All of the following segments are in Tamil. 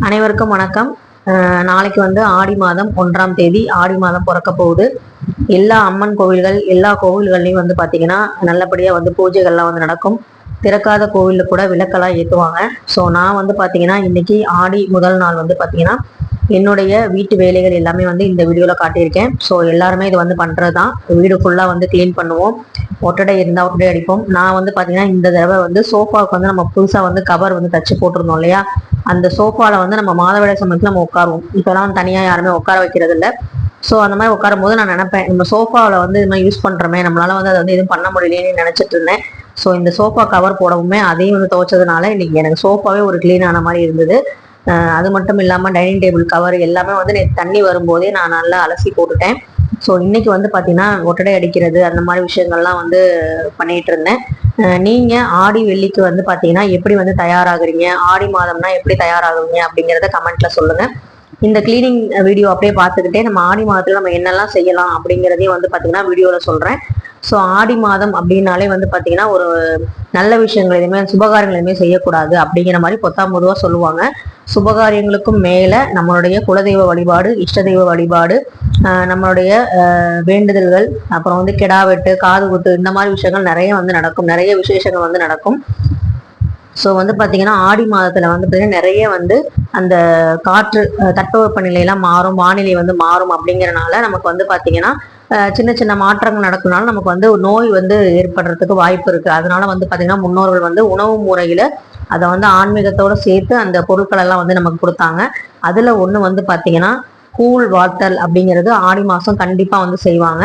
அனைவருக்கும் வணக்கம். நாளைக்கு வந்து ஆடி மாதம் ஒன்றாம் தேதி ஆடி மாதம் பிறக்க போகுது. எல்லா அம்மன் கோவில்கள் எல்லா கோவில்கள்லையும் வந்து பார்த்தீங்கன்னா நல்லபடியாக வந்து பூஜைகள்லாம் வந்து நடக்கும். திறக்காத கோவிலில் கூட விளக்கெல்லாம் ஏற்றுவாங்க ஸோ நான் வந்து பார்த்தீங்கன்னா இன்னைக்கு ஆடி முதல் நாள் வந்து பார்த்தீங்கன்னா என்னுடைய வீட்டு வேலைகள் எல்லாமே வந்து இந்த வீடியோவில் காட்டியிருக்கேன். ஸோ எல்லாருமே இது வந்து பண்ணுறது தான் வீடு ஃபுல்லாக வந்து க்ளீன் பண்ணுவோம். ஒட்டடை இருந்தால் ஒட்டடை அடிப்போம். நான் வந்து பார்த்தீங்கன்னா இந்த தடவை வந்து சோஃபாவுக்கு வந்து நம்ம புதுசாக வந்து கவர் வந்து தச்சு போட்டிருந்தோம் இல்லையா? அந்த சோஃபாவில் வந்து நம்ம மாதவிடாய் சமயத்தில் நம்ம உட்காருவோம். இப்போலாம் தனியாக யாருமே உட்கார வைக்கிறது இல்லை ஸோ அந்த மாதிரி உட்காரும் போது நான் நினைப்பேன் நம்ம சோஃபாவில் வந்து இது மாதிரி யூஸ் பண்ணுறோமே நம்மளால வந்து அதை வந்து எதுவும் பண்ண முடியலையேன்னு நினச்சிட்டு இருந்தேன். ஸோ இந்த சோஃபா கவர் போடவுமே அதையும் வந்து துவைச்சதுனால இன்னைக்கு எனக்கு சோஃபாவே ஒரு க்ளீன் ஆன மாதிரி இருந்தது. அது மட்டும் இல்லாமல் டைனிங் டேபிள் கவர் எல்லாமே வந்து நேற்று தண்ணி வரும்போதே நான் நல்லா அலசி போட்டுட்டேன். ஸோ இன்னைக்கு வந்து பார்த்தீங்கன்னா ஒட்டடை அடிக்கிறது அந்த மாதிரி விஷயங்கள்லாம் வந்து பண்ணிட்டு இருந்தேன். நீங்க ஆடி வெள்ளிக்கு வந்து பார்த்தீங்கன்னா எப்படி வந்து தயாராகுறீங்க? ஆடி மாதம்னா எப்படி தயாராகுவீங்க அப்படிங்கிறத கமெண்ட்ல சொல்லுங்க. இந்த கிளீனிங் வீடியோ அப்படியே பார்த்துக்கிட்டே நம்ம ஆடி மாதத்தில் நம்ம என்னெல்லாம் செய்யலாம் அப்படிங்கிறதையும் வந்து பார்த்தீங்கன்னா வீடியோவில் சொல்கிறேன் ஸோ ஆடி மாதம் அப்படின்னாலே வந்து பார்த்தீங்கன்னா ஒரு நல்ல விஷயங்கள் எதுவுமே சுபகாரியங்கள் எதுவுமே செய்யக்கூடாது அப்படிங்கிற மாதிரி பொத்தாம் பொதுவாக சொல்லுவாங்க. சுபகாரியங்களுக்கும் மேலே நம்மளுடைய குலதெய்வ வழிபாடு இஷ்ட தெய்வ வழிபாடு நம்மளுடைய வேண்டுதல்கள் அப்புறம் வந்து கிடா வெட்டு காது குத்து இந்த மாதிரி விஷயங்கள் நிறைய வந்து நடக்கும். நிறைய விசேஷங்கள் வந்து நடக்கும். ஸோ வந்து பார்த்தீங்கன்னா ஆடி மாதத்தில் வந்து பார்த்தீங்கன்னா நிறைய வந்து அந்த காற்று தட்பவெப்ப நிலையெல்லாம் மாறும் வானிலை வந்து மாறும் அப்படிங்கிறனால நமக்கு வந்து பார்த்தீங்கன்னா சின்ன சின்ன மாற்றங்கள் நடக்கிறதுனால நமக்கு வந்து நோய் வந்து ஏற்படுறதுக்கு வாய்ப்பு இருக்குது அதனால வந்து பார்த்திங்கன்னா முன்னோர்கள் வந்து உணவு முறையில் அதை வந்து ஆன்மீகத்தோடு சேர்த்து அந்த பொருட்களெல்லாம் வந்து நமக்கு கொடுத்தாங்க. அதில் ஒன்று வந்து பார்த்திங்கன்னா கூழ் வாத்தல் அப்படிங்கிறது ஆடி மாதம் கண்டிப்பாக வந்து செய்வாங்க.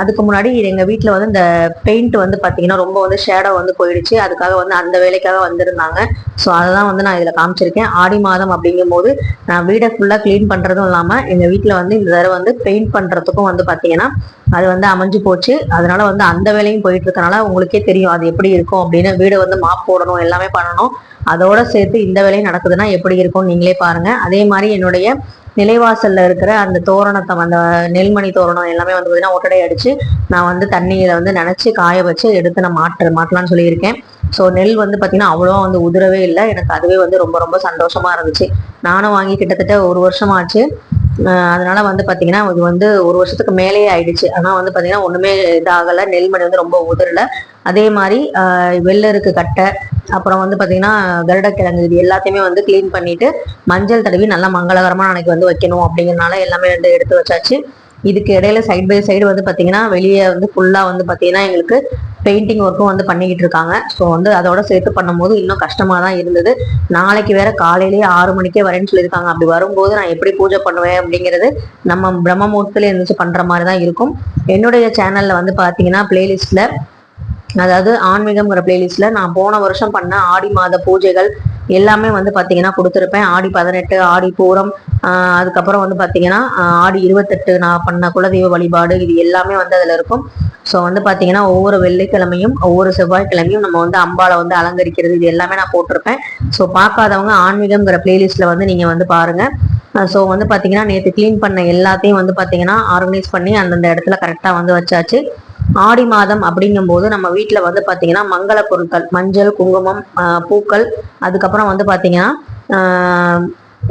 அதுக்கு முன்னாடி எங்க வீட்டில் வந்து இந்த பெயிண்ட் வந்து பாத்தீங்கன்னா ரொம்ப வந்து ஷேடோ வந்து போயிடுச்சு. அதுக்காக வந்து அந்த வேலைக்காக வந்திருந்தாங்க. ஸோ அதெல்லாம் வந்து நான் இதுல காமிச்சிருக்கேன். ஆடி மாதம் அப்படிங்கும் போது நான் வீடை ஃபுல்லா க்ளீன் பண்றதும் இல்லாம எங்க வீட்டில் வந்து இந்த தடவை வந்து பெயிண்ட் பண்றதுக்கும் வந்து பாத்தீங்கன்னா அது வந்து அமைஞ்சு போச்சு. அதனால வந்து அந்த வேலையும் போயிட்டு இருக்கனால உங்களுக்கே தெரியும் அது எப்படி இருக்கும் அப்படின்னு. வீடை வந்து மாப் போடணும் எல்லாமே பண்ணணும். அதோட சேர்த்து இந்த வேலையும் நடக்குதுன்னா எப்படி இருக்கும் நீங்களே பாருங்க. அதே மாதிரி என்னுடைய நிலைவாசல்ல இருக்கிற அந்த தோரணத்தை அந்த நெல்மணி தோரணம் எல்லாமே வந்து பார்த்தீங்கன்னா ஒட்டடை அடிச்சு நான் வந்து தண்ணியில வந்து நினைச்சு காய வச்சு எடுத்து நான் மாற்று மாட்டலாம்னு சொல்லியிருக்கேன். ஸோ நெல் வந்து பார்த்தீங்கன்னா அவ்வளோ வந்து உதிரவே இல்லை. எனக்கு அதுவே வந்து ரொம்ப ரொம்ப சந்தோஷமா இருந்துச்சு. நானும் வாங்கி கிட்டத்தட்ட ஒரு வருஷம் ஆச்சு அதனால வந்து பாத்தீங்கன்னா இது வந்து ஒரு வருஷத்துக்கு மேலேயே ஆயிடுச்சு. ஆனா வந்து பாத்தீங்கன்னா ஒண்ணுமே இதாகல. நெல்மணி வந்து ரொம்ப உதிரல அதே மாதிரி வெள்ளருக்கு கட்டை. அப்புறம் வந்து பாத்தீங்கன்னா கருடக்கிழங்கு இது எல்லாத்தையுமே வந்து க்ளீன் பண்ணிட்டு மஞ்சள் தடவி நல்லா மங்களகரமா நாளைக்கு வந்து வைக்கணும் அப்படிங்கறனால எல்லாமே வந்து எடுத்து வச்சாச்சு. இதுக்கு இடையில சைடு பை சைடு வந்து பார்த்தீங்கன்னா வெளியே வந்து ஃபுல்லாக வந்து பார்த்தீங்கன்னா எங்களுக்கு பெயிண்டிங் ஒர்க்கும் வந்து பண்ணிக்கிட்டு இருக்காங்க. ஸோ வந்து அதோட சேர்த்து பண்ணும்போது இன்னும் கஷ்டமாக தான் இருந்தது. நாளைக்கு வேற காலையிலேயே ஆறு மணிக்கே வரேன்னு சொல்லியிருக்காங்க. அப்படி வரும்போது நான் எப்படி பூஜை பண்ணுவேன் அப்படிங்கிறது நம்ம பிரம்ம முகூர்த்தத்தில் இருந்துச்சு பண்ணுற மாதிரி தான் இருக்கும். என்னுடைய சேனலில் வந்து பார்த்தீங்கன்னா பிளேலிஸ்ட்ல அதாவது ஆன்மீகம்ங்கிற பிளேலிஸ்ட்டில் நான் போன வருஷம் பண்ண ஆடி மாத பூஜைகள் எல்லாமே வந்து பார்த்தீங்கன்னா கொடுத்துருப்பேன். ஆடி பதினெட்டு ஆடி பூரம் அதுக்கப்புறம் வந்து பார்த்தீங்கன்னா ஆடி இருபத்தெட்டு நான் பண்ண குலதெய்வ வழிபாடு இது எல்லாமே வந்து அதில் இருக்கும். ஸோ வந்து பார்த்தீங்கன்னா ஒவ்வொரு வெள்ளிக்கிழமையும் ஒவ்வொரு செவ்வாய்க்கிழமையும் நம்ம வந்து அம்பாவை வந்து அலங்கரிக்கிறது இது எல்லாமே நான் போட்டிருப்பேன். ஸோ பார்க்காதவங்க ஆன்மீகம்ங்கிற பிளேலிஸ்ட்ல வந்து நீங்கள் வந்து பாருங்கள் ஸோ வந்து பார்த்தீங்கன்னா நேற்று க்ளீன் பண்ண எல்லாத்தையும் வந்து பார்த்தீங்கன்னா ஆர்கனைஸ் பண்ணி அந்தந்த இடத்துல கரெக்டாக வந்து வச்சாச்சு. ஆடி மாதம் அப்படிங்கும்போது நம்ம வீட்டில் வந்து பார்த்தீங்கன்னா மங்கள பொருட்கள் மஞ்சள் குங்குமம் பூக்கள் அதுக்கப்புறம் வந்து பார்த்தீங்கன்னா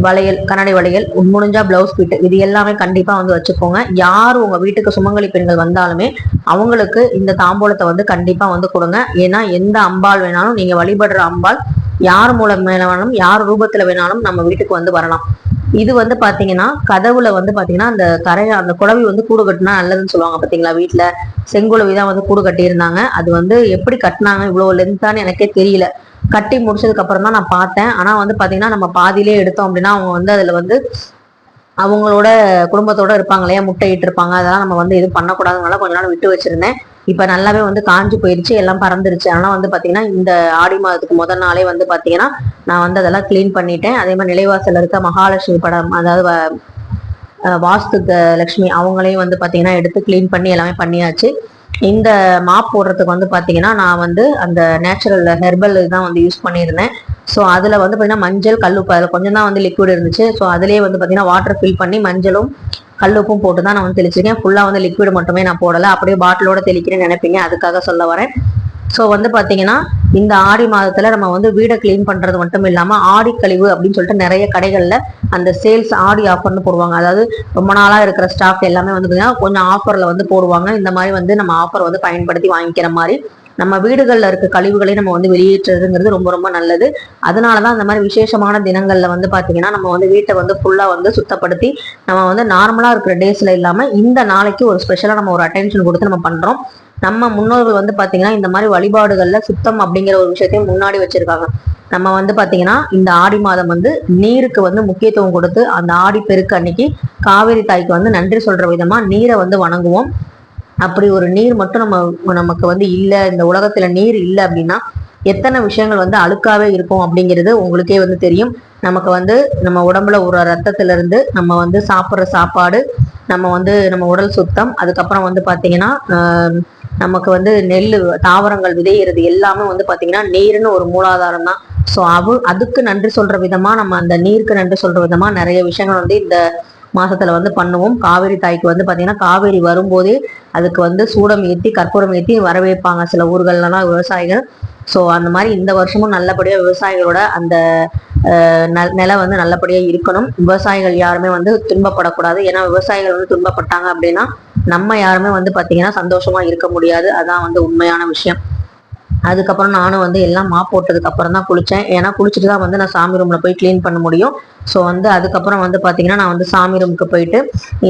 வளையல் கண்ணாடி வளையல் முடிஞ்சா பிளவுஸ் பீட்டு இது எல்லாமே கண்டிப்பா வந்து வச்சுக்கோங்க. யார் உங்க வீட்டுக்கு சுமங்கலி பெண்கள் வந்தாலுமே அவங்களுக்கு இந்த தாம்பூலத்தை வந்து கண்டிப்பா வந்து கொடுங்க. ஏன்னா எந்த அம்பாள் வேணாலும் நீங்க வழிபடுற அம்பாள் யார் மூலம் வேணாலும் யார் ரூபத்துல வேணாலும் நம்ம வீட்டுக்கு வந்து வரலாம். இது வந்து பாத்தீங்கன்னா கதவுல வந்து பாத்தீங்கன்னா அந்த கரைய அந்த குடவி வந்து கூடு கட்டினா நல்லதுன்னு சொல்லுவாங்க பாத்தீங்களா வீட்டுல செங்குளவி தான் வந்து கூடு கட்டியிருந்தாங்க. அது வந்து எப்படி கட்டினாங்க இவ்வளவு லென்த்தான்னு எனக்கே தெரியல. கட்டி முடிச்சதுக்கு அப்புறம் தான் நான் பார்த்தேன். ஆனால் வந்து பார்த்தீங்கன்னா நம்ம பாதியிலே எடுத்தோம் அப்படின்னா அவங்க வந்து அதில் வந்து அவங்களோட குடும்பத்தோட இருப்பாங்க இல்லையா? முட்டையிட்டு இருப்பாங்க. அதெல்லாம் நம்ம வந்து எதுவும் பண்ணக்கூடாதுனால கொஞ்ச நாள் விட்டு வச்சிருந்தேன். இப்போ நல்லாவே வந்து காஞ்சு போயிடுச்சு எல்லாம் பறந்துருச்சு. ஆனால் வந்து பார்த்தீங்கன்னா இந்த ஆடி மாதத்துக்கு முதல் நாளே வந்து பார்த்தீங்கன்னா நான் வந்து அதெல்லாம் க்ளீன் பண்ணிட்டேன். அதே மாதிரி நிலைவாசல் இருக்க மகாலட்சுமி படம் அதாவது வாஸ்து த- லட்சுமி அவங்களையும் வந்து பார்த்தீங்கன்னா எடுத்து க்ளீன் பண்ணி எல்லாமே பண்ணியாச்சு. இந்த மாப் போடுறதுக்கு வந்து பார்த்தீங்கன்னா நான் வந்து அந்த நேச்சுரல் ஹெர்பல் தான் வந்து யூஸ் பண்ணியிருந்தேன். ஸோ அதில் வந்து பார்த்தீங்கன்னா மஞ்சள் கல்லுப்பு அதில் கொஞ்சம் தான் வந்து லிக்விட் இருந்துச்சு. ஸோ அதிலே வந்து பார்த்தீங்கன்னா வாட்டர் ஃபில் பண்ணி மஞ்சளும் கல்லுப்பும் போட்டு தான் நான் வந்து தெளிச்சிருக்கேன். ஃபுல்லாக வந்து லிக்விட் மட்டுமே நான் போடலை. அப்படியே பாட்டிலோட தெளிக்கிறேன்னு நினைப்பீங்க. அதுக்காக சொல்ல வரேன். ஸோ வந்து பார்த்தீங்கன்னா இந்த ஆடி மாதத்தில் நம்ம வந்து வீடை க்ளீன் பண்ணுறது மட்டும் இல்லாமல் ஆடி கழிவு அப்படின்னு சொல்லிட்டு நிறைய கடைகளில் அந்த சேல்ஸ் ஆடி ஆஃபர்னு போடுவாங்க. அதாவது ரொம்ப நாளாக இருக்கிற ஸ்டாஃப் எல்லாமே வந்து கொஞ்சம் ஆஃபரில் வந்து போடுவாங்க. இந்த மாதிரி வந்து நம்ம ஆஃபர் வந்து பயன்படுத்தி வாங்கிக்கிற மாதிரி நம்ம வீடுகளில் இருக்க கழிவுகளை நம்ம வந்து வெளியேற்றுறதுங்கிறது ரொம்ப ரொம்ப நல்லது. அதனால தான் அந்த மாதிரி விசேஷமான தினங்களில் வந்து பார்த்தீங்கன்னா நம்ம வந்து வீட்டை வந்து ஃபுல்லாக வந்து சுத்தப்படுத்தி நம்ம வந்து நார்மலாக இருக்கிற டேஸில் இல்லாமல் இந்த நாளைக்கு ஒரு ஸ்பெஷலாக நம்ம ஒரு அட்டென்ஷன் கொடுத்து நம்ம பண்ணுறோம் நம்ம முன்னோர்கள் வந்து பார்த்தீங்கன்னா இந்த மாதிரி வழிபாடுகளில் சுத்தம் அப்படிங்கிற ஒரு விஷயத்தையும் முன்னாடி வச்சிருக்காங்க. நம்ம வந்து பாத்தீங்கன்னா இந்த ஆடி மாதம் வந்து நீருக்கு வந்து முக்கியத்துவம் கொடுத்து அந்த ஆடி பெருக்கு அன்னைக்கு காவேரி தாய்க்கு வந்து நன்றி சொல்ற விதமா நீரை வந்து வணங்குவோம். அப்படி ஒரு நீர் மட்டும் நம்ம நமக்கு வந்து இல்லை இந்த உலகத்துல நீர் இல்லை அப்படின்னா எத்தனை விஷயங்கள் வந்து அழுக்காவே இருக்கும் அப்படிங்கிறது உங்களுக்கே வந்து தெரியும். நமக்கு வந்து நம்ம உடம்புல ஒரு ரத்தத்துல இருந்து நம்ம வந்து சாப்பிட்ற சாப்பாடு நம்ம வந்து நம்ம உடல் சுத்தம் அதுக்கப்புறம் வந்து பாத்தீங்கன்னா நமக்கு வந்து நெல் தாவரங்கள் விதையிறது எல்லாமே வந்து பாத்தீங்கன்னா நீர்னு ஒரு மூலாதாரம் தான். ஸோ அவ அதுக்கு நன்றி சொல்ற விதமா நம்ம அந்த நீருக்கு நன்றி சொல்ற விதமா நிறைய விஷயங்கள் வந்து இந்த மாசத்துல வந்து பண்ணுவோம். காவேரி தாய்க்கு வந்து பாத்தீங்கன்னா காவேரி வரும்போதே அதுக்கு வந்து சூடம் ஏற்றி கற்பூரம் ஏற்றி வரவேற்பாங்க சில ஊர்கள்லாம் விவசாயிகள். ஸோ அந்த மாதிரி இந்த வருஷமும் நல்லபடியாக விவசாயிகளோட அந்த நிலை வந்து நல்லபடியாக இருக்கணும். விவசாயிகள் யாருமே வந்து துன்பப்படக்கூடாது. ஏன்னா விவசாயிகள் வந்து துன்பப்பட்டாங்க அப்படின்னா நம்ம யாருமே வந்து பார்த்தீங்கன்னா சந்தோஷமாக இருக்க முடியாது. அதான் வந்து உண்மையான விஷயம். அதுக்கப்புறம் நானும் வந்து எல்லாம் மா போட்டதுக்கு அப்புறம் தான் குளித்தேன் ஏன்னா குளிச்சுட்டு தான் வந்து நான் சாமி ரூமில் போய் க்ளீன் பண்ண முடியும். ஸோ வந்து அதுக்கப்புறம் வந்து பார்த்தீங்கன்னா நான் வந்து சாமி ரூமுக்கு போயிட்டு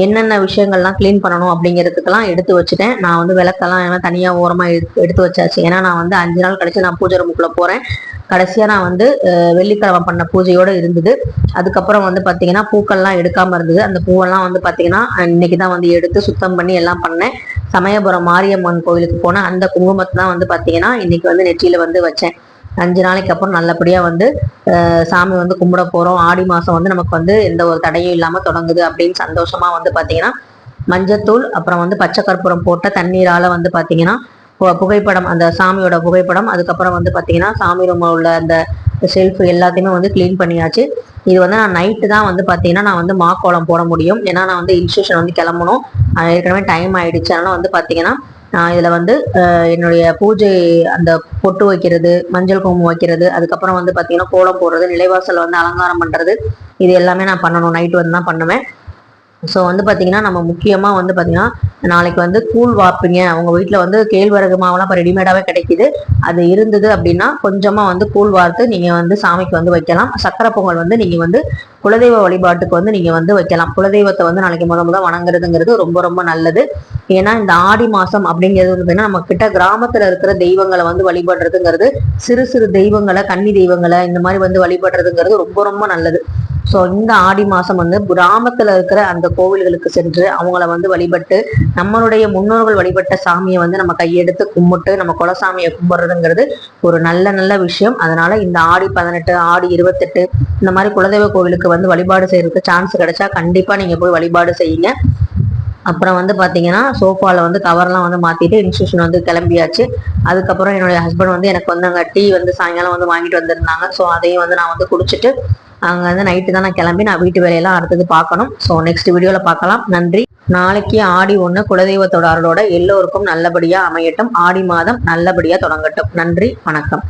என்னென்ன விஷயங்கள்லாம் க்ளீன் பண்ணணும் அப்படிங்கிறதுக்கெல்லாம் எடுத்து வச்சுட்டேன். நான் வந்து விளக்கெல்லாம் ஏன்னா தனியாக ஓரமாக எடுத்து எடுத்து வச்சாச்சு. ஏன்னா நான் வந்து அஞ்சு நாள் கழிச்சு நான் பூஜை ரூமுக்குள்ளே போகிறேன் கடைசியாக நான் வந்து வெள்ளிக்கிழமை பண்ண பூஜையோடு இருந்தது. அதுக்கப்புறம் வந்து பார்த்தீங்கன்னா பூக்கள்லாம் எடுக்காமல் இருந்தது. அந்த பூவெல்லாம் வந்து பார்த்தீங்கன்னா இன்னைக்கு தான் வந்து எடுத்து சுத்தம் பண்ணி எல்லாம் பண்ணேன். சமயபுரம் மாரியம்மன் கோவிலுக்கு போனேன் அந்த குங்குமத்தை தான் வந்து பார்த்தீங்கன்னா இன்னைக்கு வந்து நெற்றியில் வந்து வச்சேன். அஞ்சு நாளைக்கு அப்புறம் நல்லபடியாக வந்து சாமி வந்து கும்பிட போகிறோம் ஆடி மாதம் வந்து நமக்கு வந்து எந்த ஒரு தடையும் இல்லாமல் தொடங்குது அப்படின்னு சந்தோஷமாக வந்து பார்த்தீங்கன்னா மஞ்சத்தூள் அப்புறம் வந்து பச்சை கற்பூரம் போட்ட தண்ணீரால் வந்து பார்த்தீங்கன்னா புகைப்படம் அந்த சாமியோட புகைப்படம் அதுக்கப்புறம் வந்து பார்த்தீங்கன்னா சாமி ரூமில் உள்ள அந்த ஷெல்ஃப் எல்லாத்தையுமே வந்து க்ளீன் பண்ணியாச்சு. இது வந்து நான் நைட்டு தான் வந்து பார்த்தீங்கன்னா நான் வந்து மாக்கோளம் போட முடியும். ஏன்னா நான் வந்து இன்ஸ்டியூஷன் வந்து கிளம்பணும். ஏற்கனவே டைம் ஆயிடுச்சு. அதனால வந்து பார்த்தீங்கன்னா நான் இதில் வந்து என்னுடைய பூஜை அந்த பொட்டு வைக்கிறது மஞ்சள் குங்குமம் வைக்கிறது அதுக்கப்புறம் வந்து பார்த்தீங்கன்னா கோலம் போடுறது நிலைவாசல் வந்து அலங்காரம் பண்ணுறது இது எல்லாமே நான் பண்ணணும். நைட்டு வந்து தான் பண்ணுவேன். ஸோ வந்து பார்த்தீங்கன்னா நம்ம முக்கியமாக வந்து பார்த்தீங்கன்னா நாளைக்கு வந்து கூழ் வாப்பீங்க அவங்க வீட்டில் வந்து கேழ்வரகு மாவுலாம் இப்போ ரெடிமேடாகவே கிடைக்குது. அது இருந்தது அப்படின்னா கொஞ்சமாக வந்து கூழ் வார்த்து நீங்கள் வந்து சாமிக்கு வந்து வைக்கலாம். சக்கரை பொங்கல் வந்து நீங்கள் வந்து குலதெய்வ வழிபாட்டுக்கு வந்து நீங்கள் வந்து வைக்கலாம். குலதெய்வத்தை வந்து நாளைக்கு முத முத வணங்குறதுங்கிறது ரொம்ப ரொம்ப நல்லது. ஏன்னா இந்த ஆடி மாதம் அப்படிங்கிறது வந்து நம்ம கிட்ட கிராமத்தில் இருக்கிற தெய்வங்களை வந்து வழிபடுறதுங்கிறது சிறு சிறு தெய்வங்களை கன்னி தெய்வங்களை இந்த மாதிரி வந்து வழிபடுறதுங்கிறது ரொம்ப ரொம்ப நல்லது. ஸோ இந்த ஆடி மாதம் வந்து கிராமத்தில் இருக்கிற அந்த கோவில்களுக்கு சென்று அவங்கள வந்து வழிபட்டு நம்மளுடைய முன்னோர்கள் வழிபட்ட சாமியை வந்து நம்ம கையெடுத்து கும்பிட்டு நம்ம குலசாமியை கும்பிட்றதுங்கிறது ஒரு நல்ல நல்ல விஷயம். அதனால இந்த ஆடி பதினெட்டு ஆடி இருபத்தெட்டு இந்த மாதிரி குலதெய்வ கோவிலுக்கு வந்து வழிபாடு செய்யறதுக்கு சான்ஸ் கிடைச்சா கண்டிப்பாக நீங்கள் போய் வழிபாடு செய்யுங்க. அப்புறம் வந்து பார்த்தீங்கன்னா சோஃபாவில் வந்து கவர்லாம் வந்து மாற்றிட்டு இன்ஸ்டியூஷன் வந்து கிளம்பியாச்சு. அதுக்கப்புறம் என்னுடைய ஹஸ்பண்ட் வந்து எனக்கு வந்து அங்கே டீ வந்து சாயங்காலம் வந்து வாங்கிட்டு வந்திருந்தாங்க. ஸோ அதையும் வந்து நான் வந்து குடிச்சிட்டு அங்கே வந்து நைட்டு தான் நான் கிளம்பி நான் வீட்டு வேலையெல்லாம் அடுத்தது பார்க்கணும். ஸோ நெக்ஸ்ட் வீடியோவில் பார்க்கலாம். நன்றி. நாளைக்கு ஆடி ஒன்று குலதெய்வத்தோட அருளோட எல்லோருக்கும் நல்லபடியாக அமையட்டும். ஆடி மாதம் நல்லபடியாக தொடங்கட்டும். நன்றி. வணக்கம்.